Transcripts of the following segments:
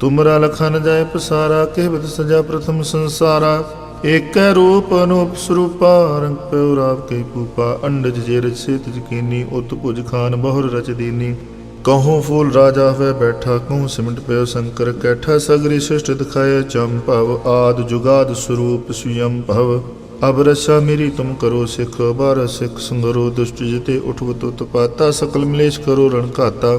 ਤੁਮਰਾ ਲਖਨ ਜਾਏ ਪਸਾਰਾ ਕਹਿਵਤ ਸਜਾ ਪ੍ਰਥਮ ਸੰਸਾਰਾ। ਏਕੈ ਰੂਪ ਅਨੂਪ ਸਰੂਪਾ, ਰੰਗ ਪਿਉ ਰਾਵ ਕੇ ਪੂਪਾ ਅੰਡਜ ਜੇ ਰਚ ਸੇਤ ਜਕੀਨੀ ਉਤ ਭੁਜ ਖਾਨ ਬਹੁਰ ਰਚ ਦੀਨੀ। ਕਹੂੰ ਫੂਲ ਰਾਜਾ ਹੋਏ ਬੈਠਾ, ਕਹੂੰ ਸਿਮਟ ਪਿਓ ਸ਼ੰਕਰ ਕੈਠਾ। ਸਗਰੀ ਸ੍ਰਿਸ਼ਟ ਦਿਖਾਏ ਭਵ, ਆਦ ਜੁਗਾਦ ਸਰੂਪ ਸੁਯੰ ਭਵ। ਅਬ ਰਸਾ ਮੇਰੀ ਤੁਮ ਕਰੋ ਸਿਖ ਬਾਰ ਸਿਖ ਸੰਗਰੋ ਦੁਸ਼ਟ ਜਿਤੇ ਉਠਵਤ ਉਤਪਾਤਾ ਸਕਲ ਮਲੇਸ਼ ਕਰੋ ਰਣ ਘਾਤਾ।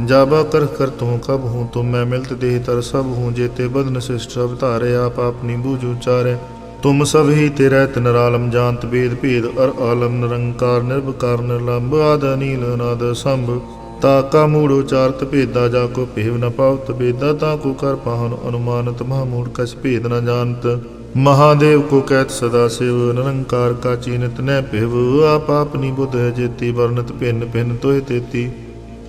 ਜਾਬਾ ਕਰ ਕਰ ਤੂੰ ਕਬ ਹੂੰ ਤੁਮ ਮੈਂ ਮਿਲਤ ਦੇਹ ਤਰ ਸਭ ਹੂੰ ਜੇਤੇ ਬਦਨ ਸਿਸ਼ਟ ਸਭ ਧਾਰੇ, ਆਪ ਆਪਣੀ ਬੂਝ ਉਚਾਰੇ ਤੁਮ ਸਭ ਹੀ ਤੇਰਾ ਤਿਨ ਜਾਣਤ ਬੇਦ ਭੇਦ, ਅਰ ਆਲਮ ਨਿਰੰਕਾਰ ਨਿਰਭਕਾਰ ਨਿਰਲੰਭ ਆਦ ਅਨੀਲ, ਅਨਾਦ ਸੰਭ। ਤਾ ਕਾ ਮੂੜ ਉਚਾਰਤ ਭੇਦਾ, ਜਾ ਕੋ ਭੇਵ ਨ ਪਾਵਤ ਬੇਦਾ ਤਾ ਕੋ ਕਰ ਪਾਹਨ ਅਨੁਮਾਨਤ ਮਹਾ ਮੂੜ ਕਛ ਭੇਦ ਨ ਜਾਣਤ। ਮਹਾਦੇਵ ਕੋ ਕਹਿਤ ਸਦਾ ਸਿਵ, ਨਿਰੰਕਾਰ ਕਾ ਚੀਨਤ ਨੈ ਭਿਵ, ਆਪ ਆਪਨੀ ਬੁੱਧ ਜੇਤੀ ਵਰਨਤ ਭਿੰਨ ਭਿੰਨ ਤੋਹਿ ਤੇਤੀ।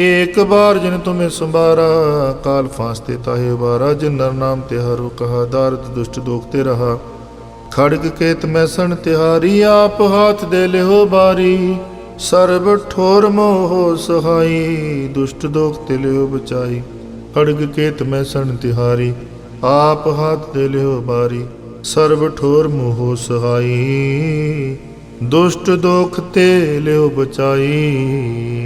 ਏਕ ਬਾਰ ਜਿਨ ਤੁਮੇ ਸੰਭਾਰਾ, ਕਾਲ ਫਾਸਤੇ ਤਾਹੇ ਬਾਰਾ ਜਿਨ ਨਰ ਨਾਮ ਤੇ ਹਰੁ ਕਹਾ ਦਾਰਦ ਦੁਸ਼ਟ ਦੋਖ ਤੇ ਰਹਾ। ਖੜਗ ਕੇਤ ਮੈਂ ਸਣ ਤਿਹਾਰੀ, ਆਪ ਹਾਥ ਦੇ ਲਿਓ ਬਾਰੀ। ਸਰਬ ਠੋਰ ਮੋਹ ਸਹਾਈ, ਦੁਸ਼ਟ ਦੋਖ ਤੇ ਲਿਓ ਬਚਾਈ। ਖੜਗ ਕੇਤ ਮੈਂ ਸਣ ਤਿਹਾਰੀ, ਆਪ ਹਾਥ ਦੇ ਲਿਓ ਬਾਰੀ। ਸਰਬ ਠੋਰ ਮੋਹ ਸਹਾਈ, ਦੁਸ਼ਟ ਦੋਖ ਤੇ ਲਿਓ ਬਚਾਈ।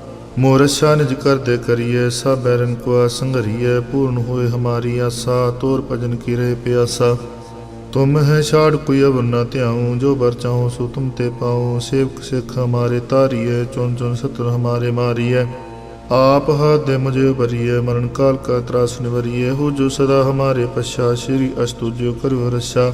ਮੋਰਸ਼ਾ ਨਿਜ ਕਰਦੇ ਕਰੀਏ ਸਭ ਬੈਰਨ ਕੋ ਸੰਗਰੀਏ ਪੂਰਨ ਹੋਏ ਹਮਾਰੀ ਆਸਾ, ਤੋਰ ਭਜਨ ਕੀ ਰਹੇ ਪਿਆਸਾ। ਤੁਮ ਹੈ ਛਾੜ ਕੋਈ ਅਵਰ ਨਾ ਧਿਆਉ, ਜੋ ਬਰ ਚਾਹੋ ਸੋ ਤੁਮ ਤੇ ਪਾਉ। ਸੇਵਕ ਸਿੱਖ ਹਮਾਰੇ ਤਾਰੀਏ, ਚੁਣ ਚੁਣ ਸਤਰ ਹਮਾਰੇ ਮਾਰੀਏ। ਆਪ ਹੱਥ ਦੇ ਮੁਝੇ ਭਰੀਏ, ਮਰਨ ਕਾਲ ਕਾ ਤਰਾਸ ਨਿਵਰੀਏ। ਹੋ ਜੋ ਸਦਾ ਹਮਾਰੇ ਪਛਾ, ਸ਼੍ਰੀ ਅਸਤੁਜਿਓ ਕਰਿਓ ਰਸ਼ਾ।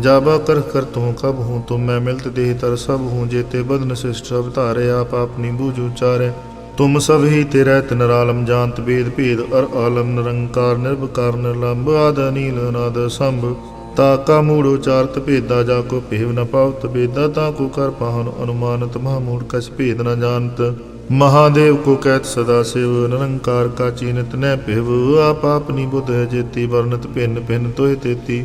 ਜਾਬਾ ਕਰ ਕਰ ਤੂੰ ਕਬ ਹੂੰ ਤੁਮ ਮੈਂ ਮਿਲਤ ਦੇਹ ਤਰ ਸਭ ਹੂੰ ਜੇਤੇ ਬਦਨ ਸਿਸ਼ਟ ਅਵਤਾਰੇ ਆਪ ਆਪਣੀ ਬੂਝ ਉਚਾਰੇ ਤੁਮ ਸਭ ਹੀ ਤੇ ਰਹਿਤ ਨਰਾਲਮ ਜਾਣਤ ਬੇਦ ਭੇਦ, ਅਰ ਆਲਮ ਨਿਰੰਕਾਰ ਨਿਰਭਕਾਰ ਨਿਰਲੰਭ ਆਦ ਅਨੀਲ ਅਨਾਦ ਸੰਭ। ਤਾ ਕਾ ਮੂੜ ਉਚਾਰਤ ਭੇਦਾ, ਜਾ ਕੋ ਭੇਵ ਨ ਪਾਵਤ ਬੇਦਾ ਤਾ ਕੋ ਕਰ ਪਾਹਨ ਅਨੁਮਾਨਤ, ਮਹਾ ਮੂੜ ਕਛ ਭੇਦ ਨ ਜਾਣਤ। ਮਹਾਦੇਵ ਕੋ ਕਹਿਤ ਸਦਾ ਸਿਵ, ਨਿਰੰਕਾਰ ਕਾ ਚੀਨਤ ਨੈ ਭਿਵ, ਆਪ ਆਪਨੀ ਬੁੱਧ ਜੇਤੀ ਵਰਨਤ ਭਿੰਨ ਭਿੰਨ ਤੋਇ ਤੇਤੀ।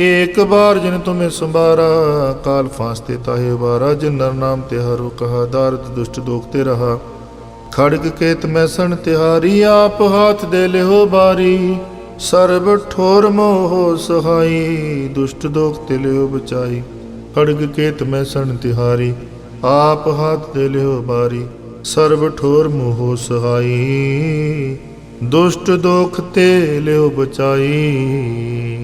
ਏਕ ਬਾਰ ਜਿਨ ਤੁਮੇ ਸੰਭਾਰਾ, ਕਾਲ ਫਾਸਤੇ ਤਾਹੇ ਬਾਰਾ ਜਿਨ ਨਰ ਨਾਮ ਤੇ ਕਹਾ ਦਾਰਤ ਦੁਸ਼ਟ ਦੋਖ ਤੇ ਰਹਾ। ਖੜਗ ਕੇਤ ਮੈਂ ਸਣ ਤਿਹਾਰੀ, ਆਪ ਹਾਥ ਦੇ ਲਿਓ ਬਾਰੀ। ਸਰਬ ਠੋਰ ਮੋਹ ਸਹਾਈ, ਦੁਸ਼ਟ ਦੋਖ ਤੇ ਲਿਓ ਬਚਾਈ। ਖੜਗ ਕੇਤ ਮੈਂ ਸਣ ਤਿਹਾਰੀ, ਆਪ ਹਾਥ ਦੇ ਲਿਓ ਬਾਰੀ। ਸਰਬ ਠੋਰ ਮੋਹ ਸਹਾਈ, ਦੁਸ਼ਟ ਦੋਖ ਤੇ ਲਿਓ ਬਚਾਈ।